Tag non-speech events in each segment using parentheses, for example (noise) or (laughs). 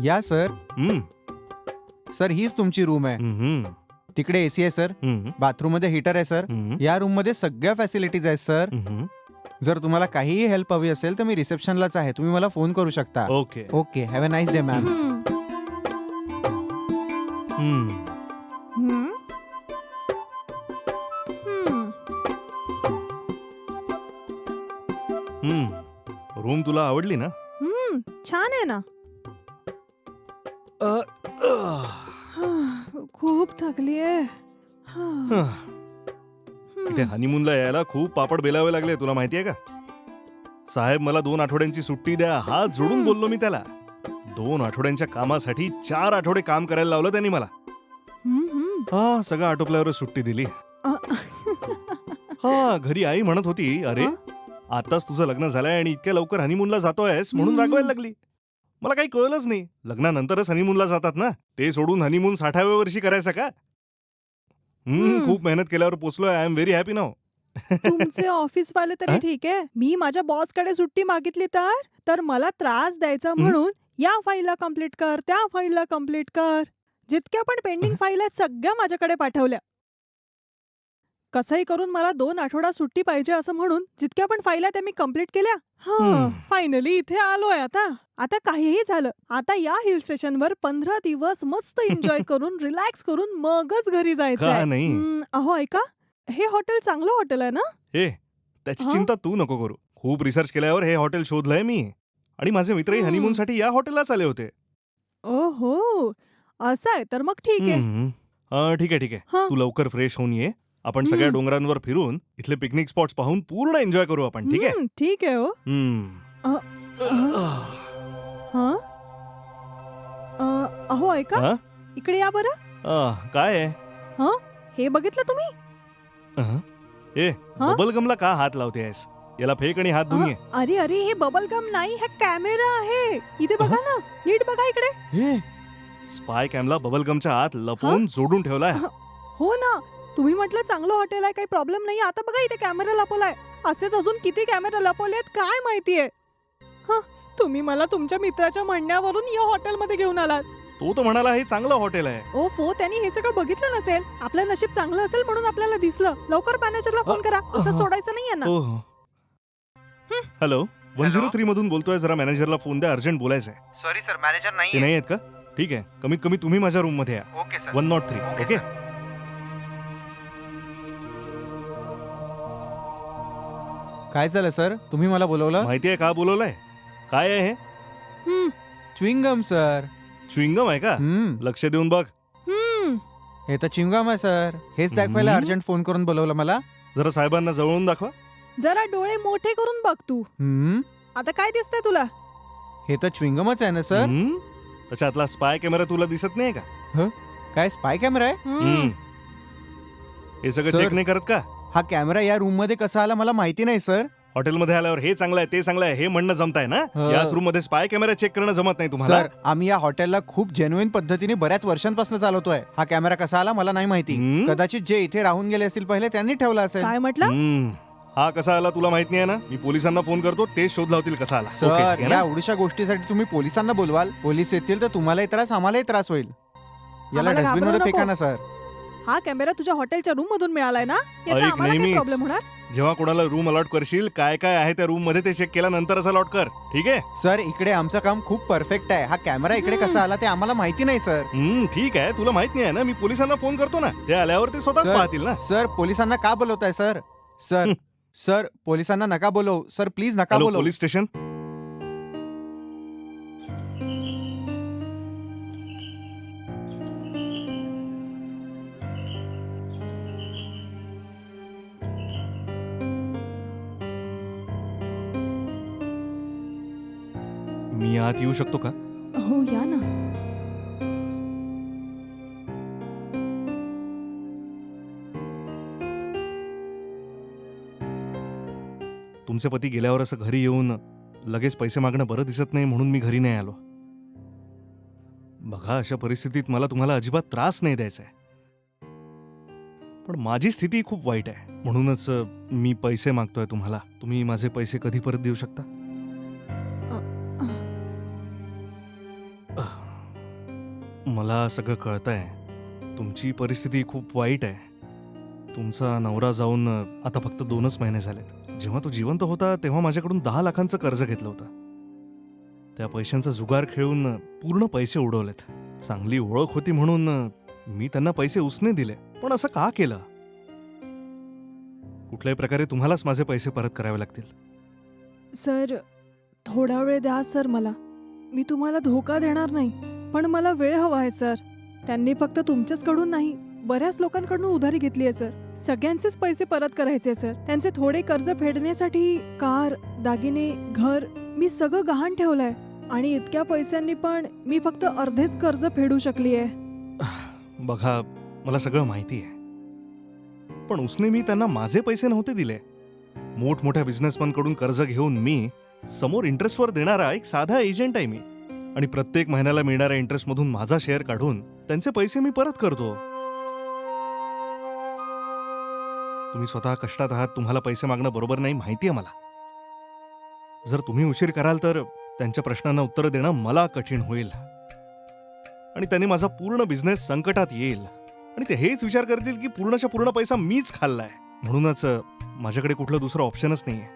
या सर हम्म, सर हीच तुमची रूम आहे हम्म, तिकडे एसी आहे सर हम्म, बाथरूममध्ये हीटर आहे सर हम्म, या रूममध्ये सगळ्या फॅसिलिटीज आहेत सर हम्म. जर तुम्हाला काहीही हेल्प हवी असेल तर मी रिसेप्शनलाच आहे तुम्ही मला फोन करू शकता okay okay have a nice day ma'am hmm. Hmm. Hmm. हम्म. हम्म. रूम तुला आवडली ना हम्म. छान आहे ना अ, अ, खूप थकली आहे ह. इथे हनीमूनला यायला खूप पापड बेलावे लागले तुला माहिती आहे का? साहेब मला दोन आठवड्यांची सुट्टी द्या. हात जोडून. बोललो मी त्याला. दोन आठवड्यांच्या कामासाठी चार आठवडे काम करायला लावलं त्यांनी मला. हा सगळं आटोपल्यावर सुट्टी दिली. हा घरी आई म्हणत होती अरे आताच तुझं लग्न झालंय आणि इतक्या लवकर हनीमूनला जातोयस म्हणून. रागवायला लागली. मला काही कळलंच नाही. लग्नानंतरच हनीमूनला जातात ना? ते सोडून हनीमून साठाव्या वर्षी करायचं का? हम्म, हम्म. खूप मेहनत केल्यावर पोचलोय. आय एम व्हेरी हॅपी नाव तुमचे ऑफिस वाले तरी (laughs) हा? ठीक आहे. मी माझ्या बॉसकडे सुट्टी मागितली तर? तर मला त्रास द्यायचा म्हणून या फाईलला कंप्लीट कर त्या फाईलला कंप्लीट कर. जितक्या पण पेंडिंग फाईल आहेत सगळ्या माझ्याकडे पाठवल्या. कसंही करून मला दोन आठवडा सुट्टी पाहिजे असं म्हणून जितक्या पण फाईल त्या मी कंप्लीट केल्या. हा. हम्म. फायनली इथे आलोय आता. आता काहीही झालं आता या हिल स्टेशनवर पंधरा दिवस मस्त एन्जॉय (laughs) करून रिलॅक्स करून मगच घरी जायचं का नाही? अहो ऐका हे हॉटेल चांगलं हॉटेल आहे ना? हे त्याची हा? चिंता तू नको करू. खूप रिसर्च केल्यावर हे हॉटेल शोधलंय मी. आणि माझे मित्रही हम्म. हनीमून साठी या हॉटेललाच आले होते. ओहो असं आहे तर मग ठीक आहे. हम्म. अं, ठीक आहे ठीक आहे. हा. तू लवकर फ्रेश होऊन ये. आपण सगळ्या हम्म. डोंगरांवर फिरून इथले पिकनिक स्पॉट्स पाहून पूर्ण एन्जॉय करू आपण ठीक आहे? हम्म, ठीक आहे हो. हम्म. हा? अ, अहो ऐका. हा? इकडे या बरं. काय आहे? हे? बघितलं तुम्ही? अहं. ए हा? बबल गमला का हात लावते आहेस? याला फेक आणि हात धुवून अरे अरे हे बबल गम नाही हा कॅमेरा आहे. इथे बघा ना नीट बघा इकडे. स्पाय कॅमला बबल गमच्या हात लपवून जोडून ठेवलाय. हो ना. तुम्ही म्हटलं चांगलं हॉटेल आहे काही प्रॉब्लेम नाही आता बघा इथे कॅमेरा लपवलाय. असेच अजून किती कॅमेरा लपवलेत काय माहितीये? हं, तुम्ही मला तुमच्या मित्राच्या म्हणण्यावरून या हॉटेलमध्ये घेऊन आलात. तो तर म्हणाला हे चांगलं हॉटेल आहे. ओ फो त्यांनी हे सगळं बघितलं नसेल? आपलं नशीब चांगलं असेल म्हणून आपल्याला दिसलं. लवकर मॅनेजरला फोन करा. असं सोडायचं नाही यांना हो हॅलो वन झिरो थ्री मधून बोलतोय जरा मॅनेजरला फोन द्या अर्जंट बोलायचंय. सॉरी सर मॅनेजर ते नाही नाही आहेत का? ठीक आहे. कमीत कमी तुम्ही माझ्या रूममध्ये या. Okay sir one nought three okay okay काय झालं सर? तुम्ही मला बोलवलं? माहिती आहे का बोलवलंय? काय आहे हे? Chewing gum sir. च्विंगम आहे का? हम्म. लक्ष देऊन बघ. हम्म. हे तर च्विंगम आहे सर. हेच दाखवायला हम्म. अर्जंट फोन करून बोलवलं मला. जरा साहेबांना जवळून दाखवा. जरा डोळे मोठे करून बघ तू. हम्म. आता काय दिसतंय तुला? हे तर च्विंगमच आहे ना सर? हम्म? त्याच्यातला स्पाय कॅमेरा तुला दिसत नाही का? काय स्पाय कॅमेरा आहे? हम्म. हम्म. हे सगळं सर. चेक नाही करत का? हा कॅमेरा या रूममध्ये कसा आला मला माहिती नाही सर. हॉटेलमध्ये आल्यावर हे चांगलं आहे ते चांगलं आहे हे म्हणणं जमताय ना? हो. याच रूममध्ये स्पाय कॅमेरा चेक करणं जमत नाही तुम्हाला? सर आम्ही या हॉटेलला खूप जेन्युइन पद्धतीने बऱ्याच वर्षांपासून चालवतोय. हा कॅमेरा कसा आला मला नाही माहिती. हम्म? कदाचित जे इथे राहून गेले असतील पहिले त्यांनी ठेवला असेल. काय म्हटलं? हम्म. हा कसा आला तुला माहीत नाही ना? मी पोलिसांना फोन करतो ते शोध लावतील कसा आला. सर ओके, ना? या एवढ्याशा गोष्टीसाठी तुम्ही पोलिसांना बोलवाल. पोलीस येतील तर तुम्हालाही त्रास आम्हालाही त्रास होईल. याला आम्हाला डस्टबिनमध्ये फेका. ना सर. हा कॅमेरा तुझ्या हॉटेलच्या रूम मधून मिळालाय ना? याचा ऐक, आम्हाला काय नेहमीच. प्रॉब्लेम होणार? जेव्हा कोणाला रूम अलॉट करशील काय काय आहे त्या रूममध्ये ते चेक केल्यानंतरच अलॉट कर. ठीक आहे? सर इकडे आमचं काम खूप परफेक्ट आहे. हा कॅमेरा इकडे. कसा आला ते आम्हाला माहिती नाही सर. हम्म, ठीक आहे. तुला माहीत नाही आहे ना? मी पोलिसांना फोन करतो ना. ते आल्यावर ते स्वतःच सर, पाहतील ना. सर पोलिसांना का बोलवताय सर? सर हं. सर पोलिसांना नका बोलवू. सर प्लीज नका हॅलो बोलवू. पोलीस स्टेशन आत येऊ शकतो का? हो या ना. तुमचे पती गेल्यावर असं घरी येऊन लगेच पैसे मागणं बरं दिसत नाही म्हणून मी घरी नाही आलो. बघा अशा परिस्थितीत मला तुम्हाला अजिबात त्रास नाही द्यायचा आहे. पण माझी स्थिती खूप वाईट आहे. म्हणूनच मी पैसे मागतोय तुम्हाला. तुम्ही माझे पैसे कधी परत देऊ शकता? मला सगळं कळतंय. तुमची परिस्थिती खूप वाईट आहे. तुमचा नवरा जाऊन आता फक्त दोनच महिने झालेत. जेव्हा तो जिवंत होता तेव्हा माझ्याकडून दहा लाखांचं कर्ज घेतलं होतं. त्या पैशांचा जुगार खेळून पूर्ण पैसे उडवलेत. चांगली ओळख होती म्हणून मी त्यांना पैसे उसने दिले. पण असं का केलं? कुठल्याही प्रकारे तुम्हालाच माझे पैसे परत करावे लागतील. सर थोडा वेळ द्या सर मला. मी तुम्हाला धोका देणार नाही. पण मला वेळ हवा आहे सर. त्यांनी फक्त तुमच्याचकडून नाही बऱ्याच लोकांकडून उधारी घेतली आहे सर. सगळ्यांचेच पैसे परत करायचे आहे, सर. त्यांचे थोडे कर्ज फेडण्यासाठी कार दागिने घर मी सगळं गहाण ठेवलंय आणि इतक्या पैशांनी पण मी फक्त अर्धेच कर्ज फेडू शकली आहे. बघा मला सगळं माहिती आहे. पण उसने मी त्यांना माझे पैसे नव्हते दिले. मोठमोठ्या बिझनेसमॅनकडून कर्ज घेऊन मी समोर इंटरेस्टवर देणारा एक साधा एजंट आहे मी. आणि प्रत्येक महिन्याला मिळणाऱ्या इंटरेस्टमधून माझा शेअर काढून त्यांचे पैसे मी परत करतो. तुम्ही स्वतः कष्टात आहात तुम्हाला पैसे मागणं बरोबर नाही माहिती आहे मला. जर तुम्ही उशीर कराल तर त्यांच्या प्रश्नांना उत्तर देणं मला कठीण होईल. आणि त्याने माझा पूर्ण बिझनेस संकटात येईल. आणि ते हेच विचार करतील की पूर्णच्या पूर्ण पैसा मीच खाल्लाय. म्हणूनच माझ्याकडे कुठलं दुसरं ऑप्शनच नाहीये.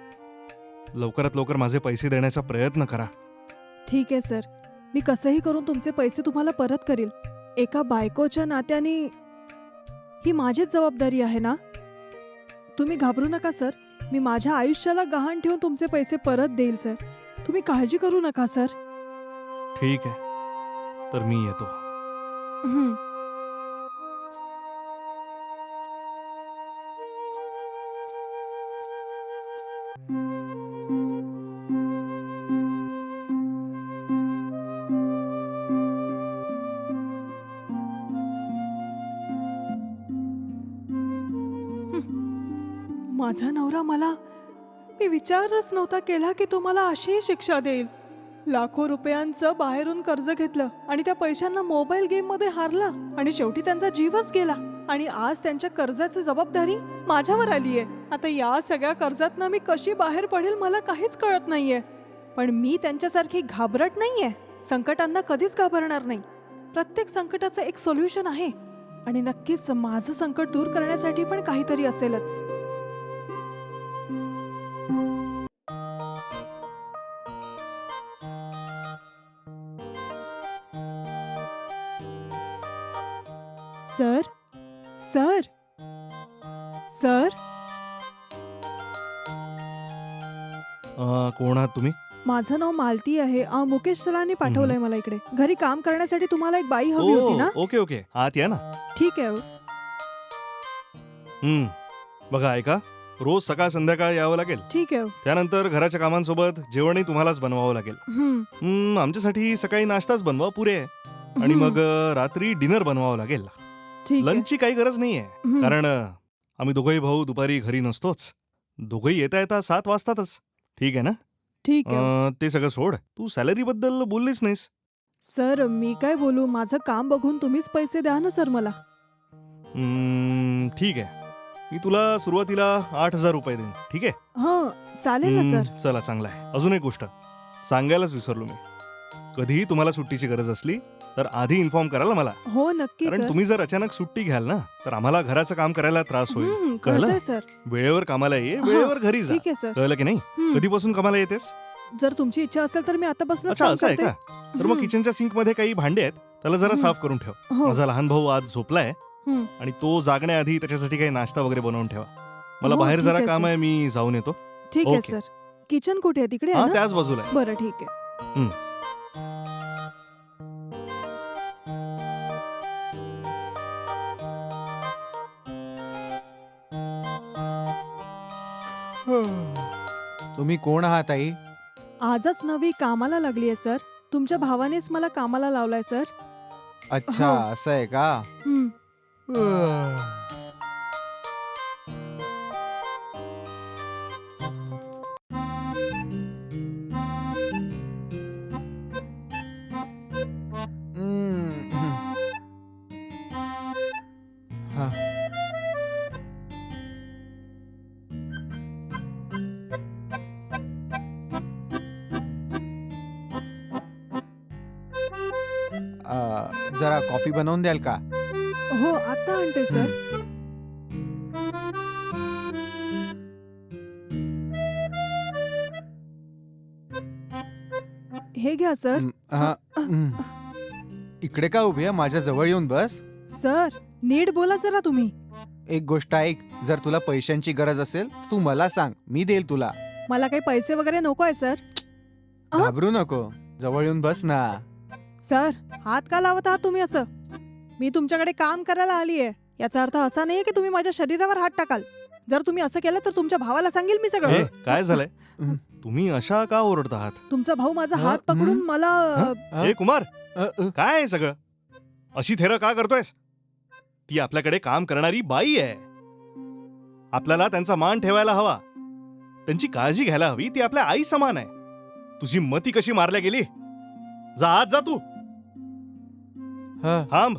लवकरात लवकर माझे पैसे देण्याचा प्रयत्न करा. ठीक आहे सर. मी कसंही करून तुमचे पैसे तुम्हाला परत करील. एका बायकोच्या नात्याने ही माझीच जबाबदारी आहे ना? तुम्ही घाबरू नका सर. मी माझ्या आयुष्याला गहाण ठेवून तुमचे पैसे परत देईल सर. तुम्ही काळजी करू नका सर. ठीक आहे. तर मी येतो. हं. माझा नवरा मला मी विचारच नव्हता केला की तो मला अशी शिक्षा देईल. लाखो रुपयांचं बाहेरून कर्ज घेतलं आणि त्या पैशांना मोबाईल गेममध्ये हारला आणि शेवटी त्यांचा जीवच गेला आणि आज त्यांच्या कर्जाची जबाबदारी माझ्यावर आलीये आता या सगळ्या कर्जातनं मी कशी बाहेर पडेल मला काहीच कळत नाहीये. पण मी त्यांच्यासारखी घाबरट नाहीये. संकटांना कधीच घाबरणार नाही. प्रत्येक संकटाचं एक सोल्युशन आहे आणि नक्कीच माझं संकट दूर करण्यासाठी पण काहीतरी असेलच. अ, कोण आहात तुम्ही? माझं नाव मालती आहे. अ, मुकेश सरांनी पाठवलंय मला इकडे. घरी काम करण्यासाठी तुम्हाला एक बाई हवी होती ना? Oh, okay okay. आत या ना. ठीक आहे. हम्म. बघा ऐका. रोज सकाळ संध्याकाळ यावं लागेल. ठीक आहे. त्यानंतर घराच्या कामांसोबत जेवणही तुम्हालाच बनवावं लागेल. हम्म, हम्म, आमच्यासाठी सकाळी नाश्ताच बनवा पुरे. आहे आणि हम्म, मग अ, रात्री डिनर बनवावं लागेल. ठीक आहे. लंचची काही गरज नाहीये. हम्म, कारण अ, आम्ही दोघंही भाऊ दुपारी घरी नसतोच. दोघंही येता येता सात वाजतातच. ठीक आहे ना? ठीक आहे. अ, ते सगळं सोड. तू सॅलरी बद्दल बोललीच नाहीस. सर मी काय बोलू? माझं काम बघून तुम्हीच पैसे द्या ना सर मला. हम्म, ठीक आहे. मी तुला सुरुवातीला आठ हजार रुपये देईन ठीक आहे? हा चालेल ना हम्म, सर चला चांगलं आहे. अजून एक गोष्ट. सांगायलाच विसरलो मी. कधीही तुम्हाला सुट्टीची गरज असली तर आधी इन्फॉर्म कराल मला. हो नक्की कारण सर. तुम्ही जर अचानक सुट्टी घ्याल ना तर आम्हाला घराचं काम करायला त्रास होईल. हम्म, कळलं? कळतंय सर. वेळेवर कामाला ये हा, वेळेवर घरी जा. ठीक आहे सर. कळलं की नाही? हम्म, कधीपासून कामाला येतेस? जर तुमची इच्छा असेल तर मी आतापासून अच्छा असं आहे का? तर मग हम्म. किचनच्या सिंकमध्ये काही भांडे आहेत त्याला जरा हम्म. साफ करून ठेव. हो. माझा लहान भाऊ आज झोपलाय हम्म. आणि तो जागण्याआधी त्याच्यासाठी काही नाश्ता वगैरे बनवून ठेवा. मला हो, बाहेर ठीक जरा आहे, काम सर. आहे मी जाऊन येतो. ठीक आहे ओके. सर. किचन कुठे आहे? तिकडे हा आहे ना? त्याच बाजूला आहे. बरं ठीक आहे. तुम्ही कोण आहात आई आजच नवी कामाला लागली आहे सर. तुमच्या भावानेच मला कामाला लावलाय सर. अच्छा हो. असं आहे का. अ, जरा कॉफी बनवून द्याल का? हो आता आणते सर. हे. घ्या सर. हं, हं. इकडे का उभी आहे? माझ्या जवळ येऊन बस. सर नीट बोला जरा तुम्ही. एक गोष्ट ऐक जर तुला पैशांची गरज असेल तर तू मला सांग मी देईल तुला. मला काही पैसे वगैरे नको आहे सर. अ? घाबरू नको. जवळ येऊन बस ना. सर हात का लावत आहात तुम्ही असं? मी तुमच्याकडे काम करायला आली आहे याचा अर्थ असा नाहीये की तुम्ही माझ्या शरीरावर हात टाकाल. जर तुम्ही असं केलं तर तुमच्या भावाला सांगेल मी हे सगळं काय झालंय. तुम्ही अशा का ओरडत आहात? तुमचा भाऊ माझा हात पकडून? मला हं? अ, हे? कुमार! अ, अ, काय आहे सगळं? अशी थेरं का करतोयस? ती आपल्याकडे काम करणारी बाई आहे. आपल्याला त्यांचा मान ठेवायला हवा. त्यांची काळजी घ्यायला हवी ती आपल्या आई समान आहे. तुझी मती कशी मारल्या गेली? जा आज जा तू. ह. थांब.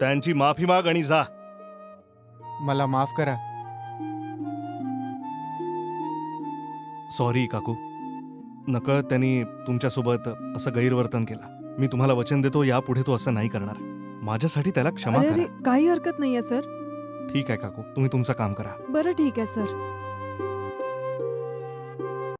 त्यांची माफी माग आणि जा. मला माफ करा. सॉरी काकू. नकळत त्यांनी तुमच्यासोबत असं गैरवर्तन केलं. मी तुम्हाला वचन देतो यापुढे तो असं नाही करणार. माझ्यासाठी त्याला क्षमा अरे अरे करा काही हरकत नाहीये सर. ठीक आहे काकू. तुम्ही तुमचं काम करा. बरं ठीक आहे सर.